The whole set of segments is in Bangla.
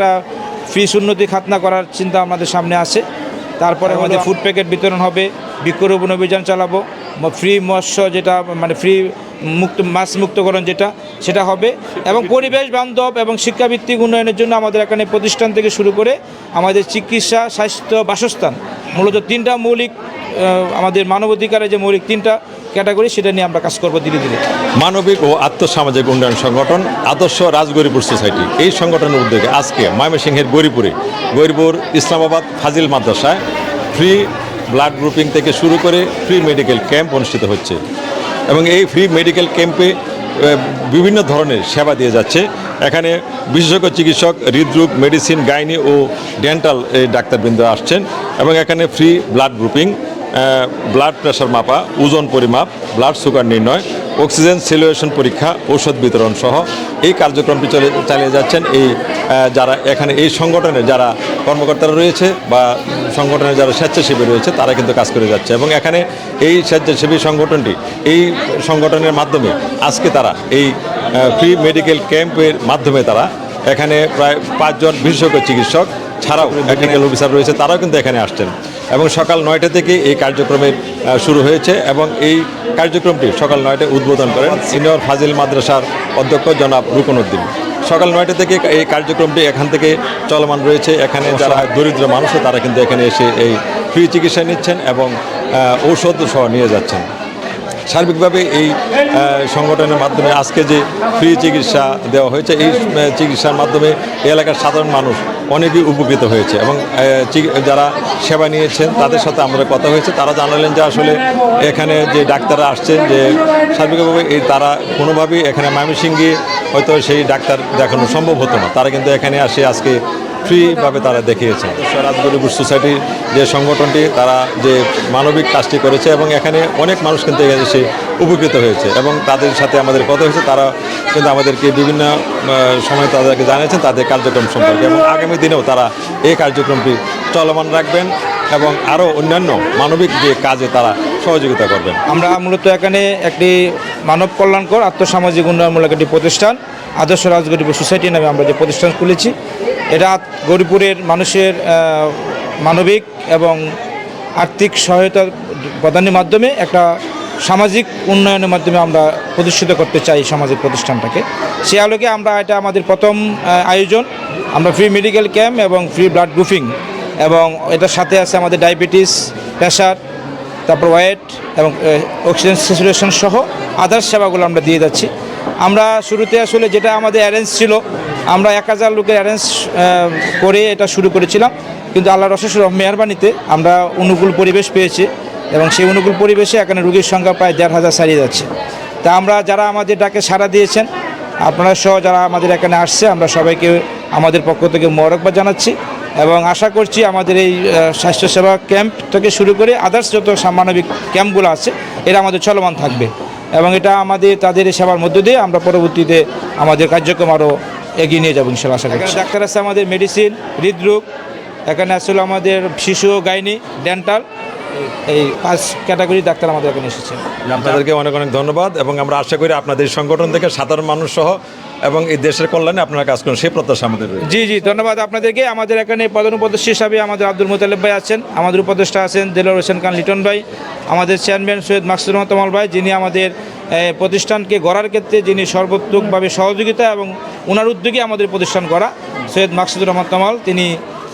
একটা ফিস উন্নতি খাতনা করার চিন্তা আমাদের সামনে আছে। তারপরে আমাদের ফুড প্যাকেট বিতরণ হবে বৃক্ষরোপণ অভিযান চালাবো ফ্রি মৎস্য যেটা মানে ফ্রি মুক্ত মাছ মুক্তকরণ যেটা সেটা হবে। এবং পরিবেশ বান্ধব এবং শিক্ষাভিত্তিক উন্নয়নের জন্য আমাদের এখানে প্রতিষ্ঠান থেকে শুরু করে আমাদের চিকিৎসা স্বাস্থ্য বাসস্থান মূলত তিনটা মৌলিক আমাদের মানবাধিকারের যে মৌলিক তিনটা ক্যাটাগরি, সেটা নিয়ে আমরা কাজ করব ধীরে ধীরে। মানবিক ও আত্মসামাজিক উন্নয়ন সংগঠন আদর্শ রাজগরিপুর সোসাইটি। এই সংগঠনের উদ্যোগে আজকে ময়মনসিংহের গরিপুরে, গরিপুর ইসলামাবাদ ফাজিল মাদ্রাসায় ফ্রি ব্লাড গ্রুপিং থেকে শুরু করে ফ্রি মেডিকেল ক্যাম্প অনুষ্ঠিত হচ্ছে এবং এই ফ্রি মেডিকেল ক্যাম্পে বিভিন্ন ধরনের সেবা দিয়ে যাচ্ছে। এখানে বিশেষজ্ঞ চিকিৎসক, হৃদরোগ মেডিসিন গাইনি ও ডেন্টাল এই ডাক্তারবৃন্দ আসছেন এবং এখানে free blood grouping blood pressure মাপা ওজন পরিমাপ ব্লাড সুগার নির্ণয় অক্সিজেন সিলুয়েশন পরীক্ষা ঔষধ বিতরণ সহ এই কার্যক্রমটি চলে চালিয়ে যাচ্ছেন এই যারা এখানে এই সংগঠনের যারা কর্মকর্তারা রয়েছে বা সংগঠনের যারা স্বেচ্ছাসেবী রয়েছে তারা কিন্তু কাজ করে যাচ্ছে এবং এখানে এই স্বেচ্ছাসেবী সংগঠনটি এই সংগঠনের মাধ্যমে আজকে তারা এই ফ্রি মেডিকেল ক্যাম্পের মাধ্যমে তারা এখানে প্রায় পাঁচজন বিশেষজ্ঞ চিকিৎসক ছাড়াও টেকনিক্যাল অফিসার রয়েছে তারাও কিন্তু এখানে আসছেন। এবং সকাল নয়টা থেকে এই কার্যক্রমের শুরু হয়েছে এবং এই কার্যক্রমটি সকাল নয়টায় উদ্বোধন করেন সিনিয়র ফাজিল মাদ্রাসার অধ্যক্ষ জনাব রুকনউদ্দিন সকাল নয়টা থেকে এই কার্যক্রমটি এখান থেকে চলমান রয়েছে। এখানে যারা দরিদ্র মানুষ, তারা কিন্তু এখানে এসে এই ফ্রি চিকিৎসা নিচ্ছেন এবং ঔষধ সহ নিয়ে যাচ্ছেন। সার্বিকভাবে এই সংগঠনের মাধ্যমে আজকে যে ফ্রি চিকিৎসা দেওয়া হয়েছে, এই চিকিৎসার মাধ্যমে এলাকার সাধারণ মানুষ অনেকেই উপকৃত হয়েছে এবং যারা সেবা নিয়েছেন তাদের সাথে আমাদের কথা হয়েছে। তারা জানালেন যে আসলে এখানে যে ডাক্তাররা আসছেন যে সার্বিকভাবে এই তারা কোনোভাবেই এখানে ময়মনসিংহে হয়তো সেই ডাক্তার দেখানো সম্ভব হতো না। তারা কিন্তু এখানে আসে আজকে ফ্রিভাবে তারা দেখিয়েছে। দেখিয়েছেন রাজগরিবুর সোসাইটির যে সংগঠনটি, তারা যে মানবিক কাজটি করেছে এবং এখানে অনেক মানুষ কিন্তু এখানে এসে উপকৃত হয়েছে এবং তাদের সাথে আমাদের কথা হয়েছে, তারা কিন্তু আমাদেরকে বিভিন্ন সময় তাদেরকে জানিয়েছেন তাদের কার্যক্রম সম্পর্কে এবং আগামী দিনেও তারা এই কার্যক্রমটি চলমান রাখবেন এবং আরও অন্যান্য মানবিক যে কাজে তারা সহযোগিতা করবেন। আমরা মূলত এখানে একটি মানব কল্যাণকর আর্থসামাজিক উন্নয়নমূলক একটি প্রতিষ্ঠান, আদর্শ রাজগরিব সোসাইটি নামে আমরা যে প্রতিষ্ঠান খুলেছি এটা গরিপুরের মানুষের মানবিক এবং আর্থিক সহায়তা প্রদানের মাধ্যমে একটা সামাজিক উন্নয়নের মাধ্যমে আমরা প্রতিষ্ঠিত করতে চাই সামাজিক প্রতিষ্ঠানটাকে। সে আলোকে আমরা এটা আমাদের প্রথম আয়োজন। আমরা ফ্রি মেডিকেল ক্যাম্প এবং ফ্রি ব্লাড গ্রুপিং এবং এটার সাথে আছে আমাদের ডায়াবেটিস প্রেশার তারপর ওয়েট এবং অক্সিজেন স্যাচুরেশন সহ আদার্স সেবাগুলো আমরা দিয়ে যাচ্ছি। আমরা শুরুতে আসলে যেটা আমাদের অ্যারেঞ্জ ছিল আমরা এক হাজার লোকের অ্যারেঞ্জ করে এটা শুরু করেছিলাম। কিন্তু আল্লাহর অশেষ মেহরবানিতে আমরা অনুকূল পরিবেশ পেয়েছি এবং সেই অনুকূল পরিবেশে এখানে রুগীর সংখ্যা প্রায় দেড় হাজার ছাড়িয়ে যাচ্ছে। তা আমরা যারা আমাদের ডাকে সাড়া দিয়েছেন, আপনারা সহ যারা আমাদের এখানে আসছে, আমরা সবাইকে আমাদের পক্ষ থেকে মোবারকবাদ জানাচ্ছি এবং আশা করছি আমাদের এই স্বাস্থ্যসেবা ক্যাম্প থেকে শুরু করে আদার্স যত মানবিক ক্যাম্পগুলো আছে, এরা আমাদের চলমান থাকবে। এবং এটা আমাদের, তাদের সেবার মধ্য দিয়ে আমরা পরবর্তীতে আমাদের কার্যক্রম আরও এগিয়ে নিয়ে যাব ইনশাল্লাহ আশা করছি। ডাক্তার আছে আমাদের মেডিসিন হৃদরোগ এখানে আসলে আমাদের শিশু ও গাইনি ডেন্টাল এই পাঁচ ক্যাটাগরি ডাক্তার আমাদের এখানে এসেছে। আপনাদেরকে অনেক অনেক ধন্যবাদ এবং আমরা আশা করি আপনাদের সংগঠন থেকে সাধারণ মানুষ সহ এবং এই দেশের কল্যাণে আপনারা কাজ করুন, সেই প্রত্যাশা আমাদের জি জি, ধন্যবাদ আপনাদেরকে। আমাদের এখানে প্রধান উপদেষ্টা হিসাবে আমাদের আব্দুল মোতালেব ভাই আছেন, আমাদের উপদেষ্টা আছেন দেলোর হোসেন খান লিটন ভাই, আমাদের চেয়ারম্যান সৈয়দ মাকসুদ রহমান ভাই, যিনি আমাদের প্রতিষ্ঠানকে গড়ার ক্ষেত্রে যিনি সর্বোত্তকভাবে সহযোগিতা এবং ওনার উদ্যোগে আমাদের প্রতিষ্ঠান গড়া, সৈয়দ মাকসুদুর রহমান তমাল, তিনি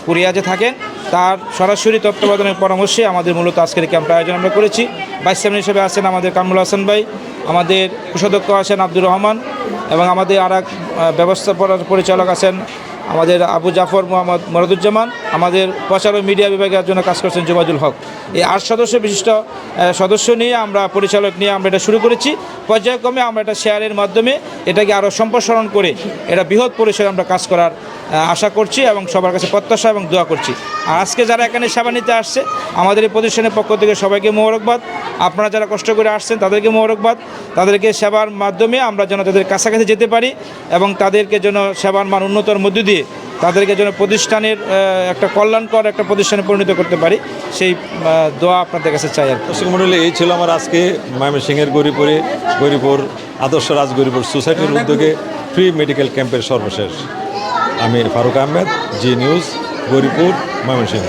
কুরিয়াজে থাকেন। তার সরাসরি তত্ত্বাবধানের পরামর্শে আমাদের মূলত আজকের ক্যাম্পটা আয়োজন আমরা করেছি। ভাইস চেয়ারম্যান হিসেবে আছেন আমাদের কামরুল হাসান ভাই, আমাদের কোষাধ্যক্ষ আছেন আব্দুর রহমান এবং আমাদের আর এক ব্যবস্থাপনার পরিচালক আছেন আমাদের আবু জাফর মোহাম্মদ মরদুজ্জামান, আমাদের প্রচার ও মিডিয়া বিভাগের জন্য কাজ করছেন জুবাজুল হক। এই আট সদস্য বিশিষ্ট সদস্য নিয়ে আমরা, পরিচালক নিয়ে আমরা এটা শুরু করেছি। পর্যায়ক্রমে আমরা এটা শেয়ারের মাধ্যমে এটাকে আরও সম্প্রসারণ করে, এটা বৃহৎ পরিসরে আমরা কাজ করার আশা করছি এবং সবার কাছে প্রত্যাশা এবং দোয়া করছি। আর আজকে যারা এখানে সেবা নিতে আসছে, আমাদের এই প্রতিষ্ঠানের পক্ষ থেকে সবাইকে মোবারকবাদ। আপনারা যারা কষ্ট করে আসছেন, তাদেরকে মোবারকবাদ। তাদেরকে সেবার মাধ্যমে আমরা যেন তাদের কাছাকাছি যেতে পারি এবং তাদেরকে যেন সেবার মান উন্নতর মধ্য দিয়ে তাদেরকে যেন প্রতিষ্ঠানের একটা কল্যাণকর একটা প্রতিষ্ঠানে পরিণত করতে পারি, সেই দোয়া আপনাদের কাছে চাই আর। দর্শক মণ্ডলী এই ছিল আমার আজকে ময়মনসিংহের গরিপুরে, গরিপুর আদর্শ রাজ গরিপুর সোসাইটির উদ্যোগে ফ্রি মেডিকেল ক্যাম্পের সর্বশেষ। আমি ফারুক আহমেদ জি নিউজ গরিপুর ময়মনসিংহ।